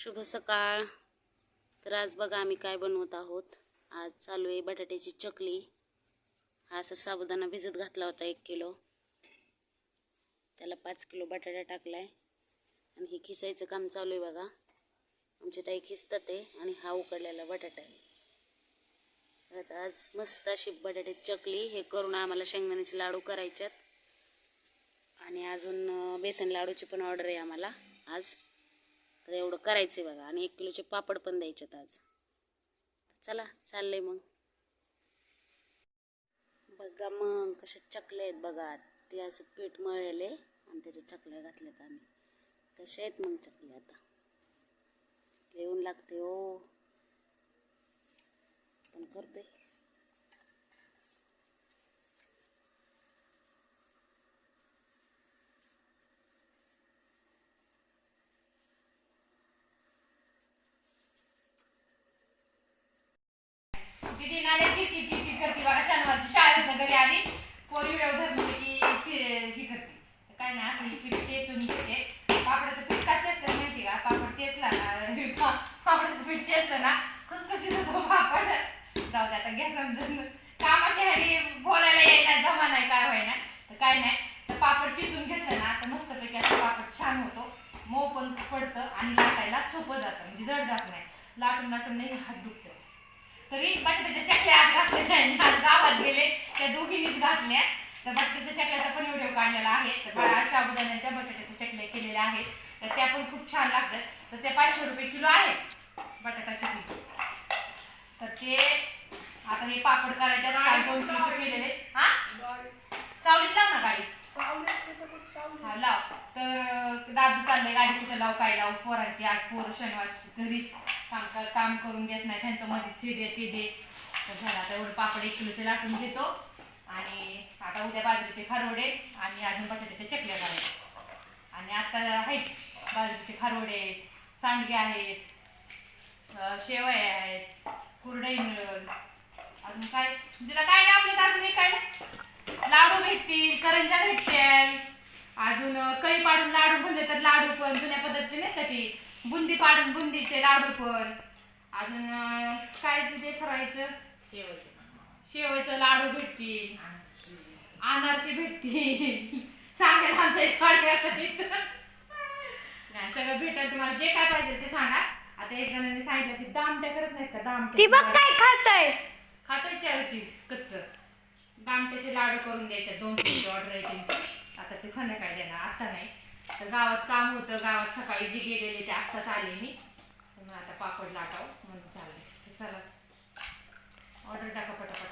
शुभ सकाळ. तर आज बघा आम्ही काय बनवत आहोत. आज चालू आहे बटाट्याची चकली. हा असा साबुदाणा भिजत घातला होता एक किलो. त्याला पाच किलो बटाटा टाकलाय. आणि हे खिसायचं काम चालू आहे बघा. आमची ताई खिसतात आहे आणि हा उकडलेला बटाटा आहे. आता आज मस्त अशी बटाट्याची चकली. हे करून आम्हाला शेंगदाण्याचे लाडू करायच्यात. आणि अजून बेसन लाडूची पण ऑर्डर आहे आम्हाला. आज तर एवढं करायचं आहे बघा. आणि एक किलोचे पापड पण द्यायचेत आज. चला चाललंय मग. बघा मग कशा चकल्या आहेत बघा. ते असं पीठ मळलेले आणि त्याच्या चकल्या घातल्यात आम्ही. कशा आहेत मग चकल्या आता? येऊन लागते हो. पण करते. दीदी नाले किती किती करते बघा शनिवारची शाळेत घरी आली. पोरी वेळ धर की ही करते. काय नाही असं ही पीठ चेचून घेते पापडाचं पीठ का चेचलं माहिती का? पापड चेचला ना पापडाचं पीठ चेचलं ना खुसखुशीत होतो पापड. जाऊ दे आता घ्या समजून. कामाच्या ह्यानी बोलायला यायला जमा नाही काय व्हायना. तर काय नाही तर पापड चिचून घेतलं ना तर मस्तपैकी असं पापड छान होतो. मऊ पण पडतं आणि लाटायला सोपं जातं म्हणजे जड जात नाही. लाटून लाटून नाही हात दुखतं. तरी बटाट्याच्या चकल्या आज घातल्या नाही. आज गावात गेले त्या दोघींनीच घातल्या. तर बटाट्याच्या चकल्याचा पण व्हिडिओ काढलेला आहे. तर साबुदाण्याच्या बटाट्याच्या चकल्या केलेल्या आहेत. तर त्या पण खूप छान लागतात. तर त्या पाचशे रुपये किलो आहे बटाटा चकली. तर ते आता हे पापड करायचे काय दोन किलोचे केलेले. हा? सावलीत लाव ना गाडी. हा लाव. तर दादू चाललंय गाडी कुठं लाव काय लाव? पोरांची आज पोरं शनिवार घरीच. काम काम करून देत नाही त्यांचं मध्येच हे दे ते दे तर झालं आता एवढं पापड एक किलोचे लाटून घेतो. आणि आता उद्या बाजरीचे खारोडे आणि अजून बटाट्याच्या चकल्या करायच्या आणि आता आहेत बाजरीचे खारोडे सांडगे आहेत शेवया आहेत कुरडई मिळेल अजून काय? तिला काय लावलं अजून एक काय? लाडू भेटतील करंजा भेटतील. अजून कळी पाडून लाडू म्हणले तर लाडू पण जुन्या पद्धतीचे नाही का ती? बुंदी पाडून बुंदीचे लाडू पण. अजून काय तिथे करायचं? शेवयचं लाडू भेटतील. अनारसे भेटतील. सांगायला आमचं एक नाही सगळं भेटेल तुम्हाला. जे काय पाहिजे ते सांगा. आता एक जणांनी सांगितलं की दामट्या करत नाहीत का? दामट्या ती बघ काय खातोय. खातोय चहा होती कच्च. दामट्याचे लाडू करून द्यायचे दोन किलोची ऑर्डर आहे त्यांची. आता ते संध्याकाळी देणार. आता नाही. तर गावात काम होतं. गावात सकाळी जी गेलेले ते आत्ताच आले मी. मग आता पापड लाटाव म्हणून चालले चला. ऑर्डर टाका पटापट.